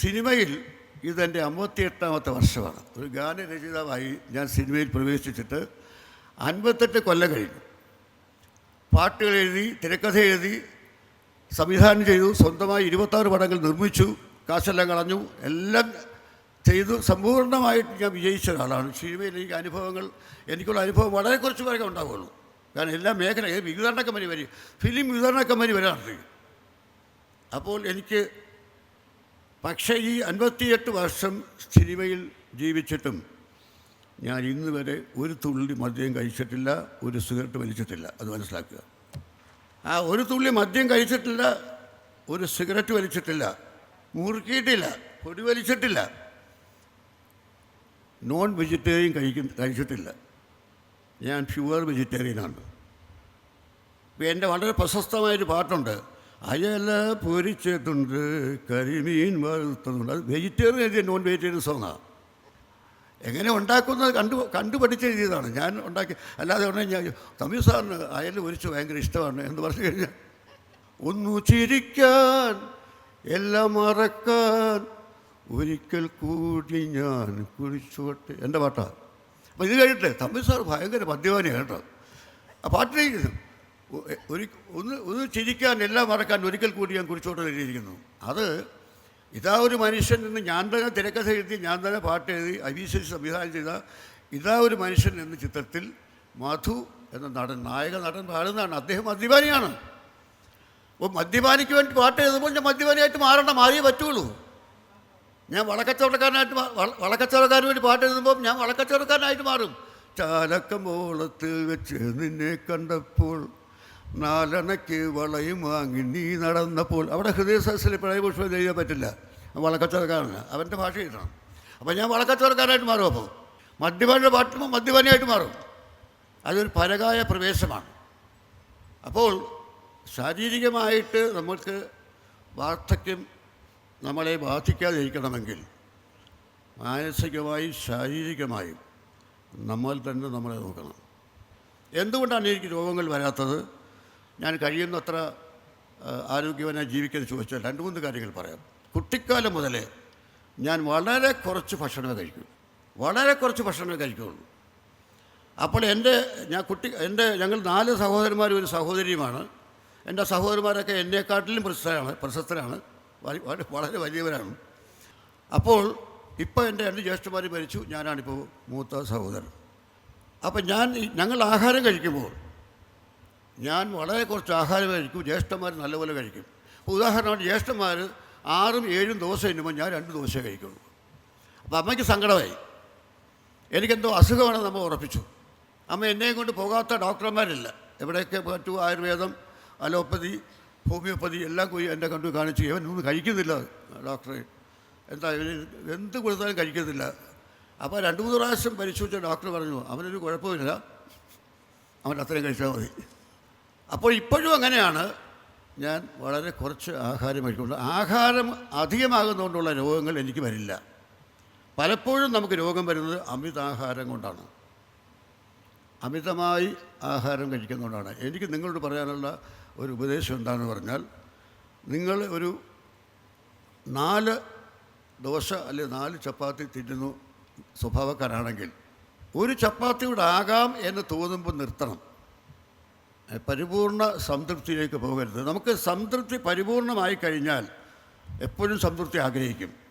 സിനിമയിൽ ഇതെന്റെ അമ്പത്തിയെട്ടാമത്തെ വർഷമാണ്. ഒരു ഗാനരചയിതാവായി ഞാൻ സിനിമയിൽ പ്രവേശിച്ചിട്ട് അൻപത്തെട്ട് കൊല്ലം കഴിഞ്ഞു. പാട്ടുകൾ എഴുതി തിരക്കഥ എഴുതി സംവിധാനം ചെയ്തു സ്വന്തമായി ഇരുപത്താറ് പടങ്ങൾ നിർമ്മിച്ചു കാശെല്ലാം കളഞ്ഞു എല്ലാം ചെയ്തു. സമ്പൂർണമായിട്ട് ഞാൻ വിജയിച്ച ഒരാളാണ്. സിനിമയിൽ എനിക്ക് അനുഭവങ്ങൾ എനിക്കുള്ള അനുഭവം വളരെ കുറച്ച് പേരൊക്കെ ഉണ്ടാവുള്ളൂ. കാരണം എല്ലാ മേഖല വിതരണ കമ്പനി വരെ ഫിലിം വിതരണ കമ്പനി വരെ നടത്തി. അപ്പോൾ എനിക്ക് പക്ഷേ ഈ അൻപത്തിയെട്ട് വർഷം സിനിമയിൽ ജീവിച്ചിട്ടും ഞാൻ ഇന്ന് വരെ ഒരു തുള്ളി മദ്യം കഴിച്ചിട്ടില്ല ഒരു സിഗരറ്റ് വലിച്ചിട്ടില്ല. അത് മനസ്സിലാക്കുക. ആ ഒരു തുള്ളി മദ്യം കഴിച്ചിട്ടില്ല ഒരു സിഗരറ്റ് വലിച്ചിട്ടില്ല മുറുക്കിയിട്ടില്ല പൊടി വലിച്ചിട്ടില്ല നോൺ വെജിറ്റേറിയൻ കഴിക്കുന്ന കഴിച്ചിട്ടില്ല. ഞാൻ പ്യുവർ വെജിറ്റേറിയനാണ്. ഇപ്പം എന്റെ വളരെ പ്രശസ്തമായൊരു പാട്ടുണ്ട്. അയല പൊരിച്ചിട്ടുണ്ട് കരിമീൻ വറുത്തതുണ്ട്. അത് വെജിറ്റേറിയൻ നോൺ വെജിറ്റേറിയൻ സോങ്ങാണ് എങ്ങനെ ഉണ്ടാക്കുന്നത് കണ്ടു കണ്ടുപഠിച്ച് എഴുതിയതാണ്. ഞാൻ ഉണ്ടാക്കി അല്ലാതെ ഉടനെ ഞാൻ തമിഴ് സാറിന് അയൽ പൊരിച്ച് ഭയങ്കര ഇഷ്ടമാണ് എന്ന് പറഞ്ഞു കഴിഞ്ഞാൽ ഒന്നു ചിരിക്കാൻ എല്ലാം മറക്കാൻ ഒരിക്കൽ കൂടി ഞാൻ കുഴിച്ചോട്ടെ എന്റെ പാട്ടാണ് അപ്പോൾ ഇത് കഴിഞ്ഞിട്ട് തമിഴ് സാർ ഭയങ്കര മദ്യപാനിയാണ് കേട്ടോ. ആ പാട്ടിലേക്ക് ഒരു ഒന്ന് ഒന്ന് ചിരിക്കാൻ എല്ലാം മറക്കാൻ ഒരിക്കൽ കൂടി ഞാൻ കുറിച്ചോട്ട് എഴുതിയിരിക്കുന്നു. അത് ഇതാ ഒരു മനുഷ്യൻ എന്ന് ഞാൻ തന്നെ തിരക്കഥ എഴുതി ഞാൻ തന്നെ പാട്ട് എഴുതി അവിശ്വസിച്ച് സംവിധാനം ചെയ്ത ഇതാ ഒരു മനുഷ്യൻ എന്ന ചിത്രത്തിൽ മധു എന്ന നടൻ നായക നടൻ പാടുന്നതാണ്. അദ്ദേഹം മദ്യപാനിയാണ്. അപ്പോൾ മദ്യപാനിക്ക് വേണ്ടി പാട്ട് എഴുതുമ്പോൾ ഞാൻ മദ്യപാനിയായിട്ട് മാറണം മാറിയേ പറ്റുള്ളൂ. ഞാൻ വളക്കച്ചവടക്കാരനായിട്ട് വളക്കച്ചവടക്കാരന് വേണ്ടി പാട്ട് എഴുതുമ്പോൾ ഞാൻ വളക്കച്ചവടക്കാരനായിട്ട് മാറും. ചാലക്കമ്പോളത്ത് വെച്ച് നിന്നെ കണ്ടപ്പോൾ നാലണയ്ക്ക് വളയും വാങ്ങി നീ നടന്നപ്പോൾ. അവിടെ ഹൃദയ സദസ്സിൽ പ്രണയപുഷ്പം ചെയ്യാൻ പറ്റില്ല. വളക്കച്ചവടക്കാരന് അവന്റെ ഭാഷ കിട്ടണം അപ്പോൾ ഞാൻ വളക്കച്ചവടക്കാരനായിട്ട് മാറും അപ്പോൾ മദ്യപാനിയുടെ പാട്ടുമ്പോൾ മദ്യപാനിയായിട്ട് മാറും. അതൊരു പരകായ പ്രവേശമാണ്. അപ്പോൾ ശാരീരികമായിട്ട് നമുക്ക് വാർദ്ധക്യം നമ്മളെ ബാധിക്കാതിരിക്കണമെങ്കിൽ മാനസികമായും ശാരീരികമായും നമ്മൾ തന്നെ നമ്മളെ നോക്കണം. എന്തുകൊണ്ടാണ് എനിക്ക് രോഗങ്ങൾ വരാത്തത്? ഞാൻ കഴിയുന്നത്ര ആരോഗ്യവാനായി ജീവിക്കുന്നത് ചോദിച്ചാൽ രണ്ട് മൂന്ന് കാര്യങ്ങൾ പറയാം. കുട്ടിക്കാലം മുതലേ ഞാൻ വളരെ കുറച്ച് ഭക്ഷണമേ കഴിക്കൂ. വളരെ കുറച്ച് ഭക്ഷണമേ കഴിക്കുകയുള്ളൂ അപ്പോൾ എന്റെ ഞാൻ കുട്ടി എന്റെ ഞങ്ങൾ നാല് സഹോദരന്മാരും ഒരു സഹോദരിയുമാണ്. എന്റെ സഹോദരന്മാരൊക്കെ എന്നെക്കാട്ടിലും പ്രശസ്തരാണ് പ്രശസ്തരാണ്. വളരെ വലിയവരാണ്. അപ്പോൾ ഇപ്പോൾ എന്റെ രണ്ട് ജ്യേഷ്ഠന്മാർ മരിച്ചു. ഞാനാണിപ്പോൾ മൂത്ത സഹോദരൻ. അപ്പോൾ ഞാൻ ഞങ്ങൾ ആഹാരം കഴിക്കുമ്പോൾ ഞാൻ വളരെ കുറച്ച് ആഹാരം കഴിക്കും ജ്യേഷ്ഠന്മാർ നല്ലപോലെ കഴിക്കും. അപ്പോൾ ഉദാഹരണമായിട്ട് ജ്യേഷ്ഠന്മാർ ആറും ഏഴും ദോശ ഇന്നുമ്പോൾ ഞാൻ രണ്ട് ദോശ കഴിക്കുള്ളൂ. അപ്പോൾ അമ്മയ്ക്ക് സങ്കടമായി. എനിക്കെന്തോ അസുഖമാണെന്ന് അമ്മ ഉറപ്പിച്ചു. അമ്മ എന്നെയും കൊണ്ട് പോകാത്ത ഡോക്ടർമാരില്ല. എവിടെയൊക്കെ പറ്റൂ ആയുർവേദം അലോപ്പതി ഹോമിയോപ്പതി എല്ലാം കൂടി എന്നെ കണ്ടു കാണിച്ചു. ഇവൻ ഒന്നും കഴിക്കുന്നില്ല ഡോക്ടറെ. എന്താ ഇവന് എന്ത് കൊടുത്താലും കഴിക്കുന്നില്ല. അപ്പോൾ രണ്ട് മൂന്ന് പ്രാവശ്യം പരിശോധിച്ച ഡോക്ടർ പറഞ്ഞു അവനൊരു കുഴപ്പമില്ല അവൻ അത്രയും കഴിച്ചാൽ മതി. അപ്പോൾ ഇപ്പോഴും അങ്ങനെയാണ്. ഞാൻ വളരെ കുറച്ച് ആഹാരം കഴിക്കുന്നുണ്ട്. ആഹാരം അധികമാകുന്നതുകൊണ്ടുള്ള രോഗങ്ങൾ എനിക്ക് വരില്ല. പലപ്പോഴും നമുക്ക് രോഗം വരുന്നത് അമിതാഹാരം കൊണ്ടാണ്. അമിതമായി ആഹാരം കഴിക്കുന്നതുകൊണ്ടാണ്. എനിക്ക് നിങ്ങളോട് പറയാനുള്ള ഒരു ഉപദേശം എന്താണെന്ന് പറഞ്ഞാൽ നിങ്ങൾ ഒരു നാല് ദോശ അല്ലെങ്കിൽ നാല് ചപ്പാത്തി തിന്നുന്നു സ്വഭാവക്കാരാണെങ്കിൽ ഒരു ചപ്പാത്തിയുടെ ആകാം എന്ന് തോന്നുമ്പോൾ നിർത്തണം. പരിപൂർണ സംതൃപ്തിയിലേക്ക് പോകരുത്. നമുക്ക് സംതൃപ്തി പരിപൂർണമായി കഴിഞ്ഞാൽ എപ്പോഴും സംതൃപ്തി ആഗ്രഹിക്കും.